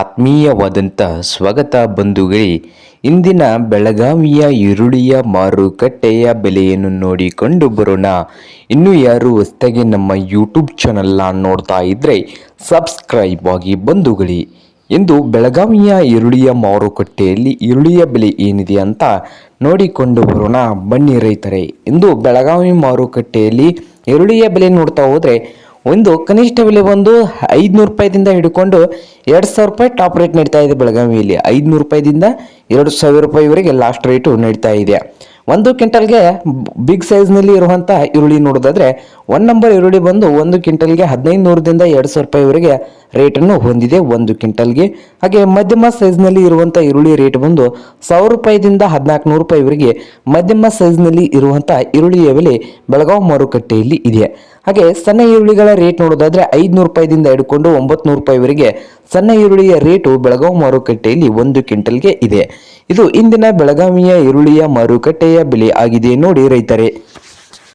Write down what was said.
ಆತ್ಮೀಯವಾದಂಥ ಸ್ವಾಗತ ಬಂಧುಗಳೇ, ಇಂದಿನ ಬೆಳಗಾವಿಯ ಈರುಳ್ಳಿಯ ಮಾರುಕಟ್ಟೆಯ ಬೆಲೆಯನ್ನು ನೋಡಿಕೊಂಡು ಬರೋಣ. ಇನ್ನು ಯಾರು ಹೊಸ್ತಾಗಿ ನಮ್ಮ ಯೂಟ್ಯೂಬ್ ಚಾನಲ್ನ ನೋಡ್ತಾ ಇದ್ದರೆ ಸಬ್ಸ್ಕ್ರೈಬ್ ಆಗಿ ಬಂಧುಗಳೇ. ಇಂದು ಬೆಳಗಾವಿಯ ಈರುಳ್ಳಿಯ ಮಾರುಕಟ್ಟೆಯಲ್ಲಿ ಈರುಳ್ಳಿಯ ಬೆಲೆ ಏನಿದೆ ಅಂತ ನೋಡಿಕೊಂಡು ಬರೋಣ. ಬನ್ನಿ ರೈತರೇ, ಇಂದು ಬೆಳಗಾವಿ ಮಾರುಕಟ್ಟೆಯಲ್ಲಿ ಈರುಳ್ಳಿಯ ಬೆಲೆ ನೋಡ್ತಾ ಹೋದರೆ ಒಂದು ಕನಿಷ್ಠ ಬೆಲೆ ಬಂದು ಐದುನೂರು ರೂಪಾಯಿದಿಂದ ಹಿಡ್ಕೊಂಡು ಎರಡು ಸಾವಿರ ರೂಪಾಯಿ ಟಾಪ್ ರೇಟ್ ನಡೀತಾ ಇದೆ ಬೆಳಗಾವಿಯಲ್ಲಿ. ಐದುನೂರು ರೂಪಾಯಿದಿಂದ ಎರಡು ಸಾವಿರ ರೂಪಾಯಿವರೆಗೆ ಲಾಸ್ಟ್ ರೇಟು ನಡೀತಾ ಇದೆ. ಒಂದು ಕ್ವಿಂಟಲ್ಗೆ ಬಿಗ್ ಸೈಜ್ನಲ್ಲಿ ಇರುವಂಥ ಈರುಳ್ಳಿ ನೋಡೋದಾದ್ರೆ ಒನ್ ನಂಬರ್ ಈರುಳ್ಳಿ ಬಂದು ಒಂದು ಕ್ವಿಂಟಲ್ಗೆ ಹದಿನೈದು ನೂರದಿಂದ ಎರಡು ಸಾವಿರ ರೂಪಾಯಿವರೆಗೆ ರೇಟನ್ನು ಹೊಂದಿದೆ ಒಂದು ಕ್ವಿಂಟಲ್ಗೆ. ಹಾಗೆ ಮಧ್ಯಮ ಸೈಜ್ನಲ್ಲಿ ಇರುವಂಥ ಈರುಳ್ಳಿ ರೇಟ್ ಬಂದು ಸಾವಿರ ರೂಪಾಯಿದಿಂದ ಹದಿನಾಲ್ಕು ನೂರು ರೂಪಾಯಿವರೆಗೆ ಮಧ್ಯಮ ಸೈಜ್ನಲ್ಲಿ ಇರುವಂಥ ಈರುಳ್ಳಿಯ ಬೆಲೆ ಬೆಳಗಾವಿ ಮಾರುಕಟ್ಟೆಯಲ್ಲಿ ಇದೆ. ಹಾಗೆ ಸಣ್ಣ ಈರುಳ್ಳಿಗಳ ರೇಟ್ ನೋಡೋದಾದರೆ ಐದುನೂರು ರೂಪಾಯಿದಿಂದ ಹಿಡ್ಕೊಂಡು ಒಂಬತ್ತು ನೂರು ರೂಪಾಯಿವರೆಗೆ ಸಣ್ಣ ಈರುಳ್ಳಿಯ ರೇಟು ಬೆಳಗಾವಿ ಮಾರುಕಟ್ಟೆಯಲ್ಲಿ ಒಂದು ಕ್ವಿಂಟಲ್ಗೆ ಇದೆ. ಇದು ಇಂದಿನ ಬೆಳಗಾವಿಯ ಈರುಳ್ಳಿಯ ಮಾರುಕಟ್ಟೆಯ ಬೆಲೆ ಆಗಿದೆ ನೋಡಿ ರೈತರೇ.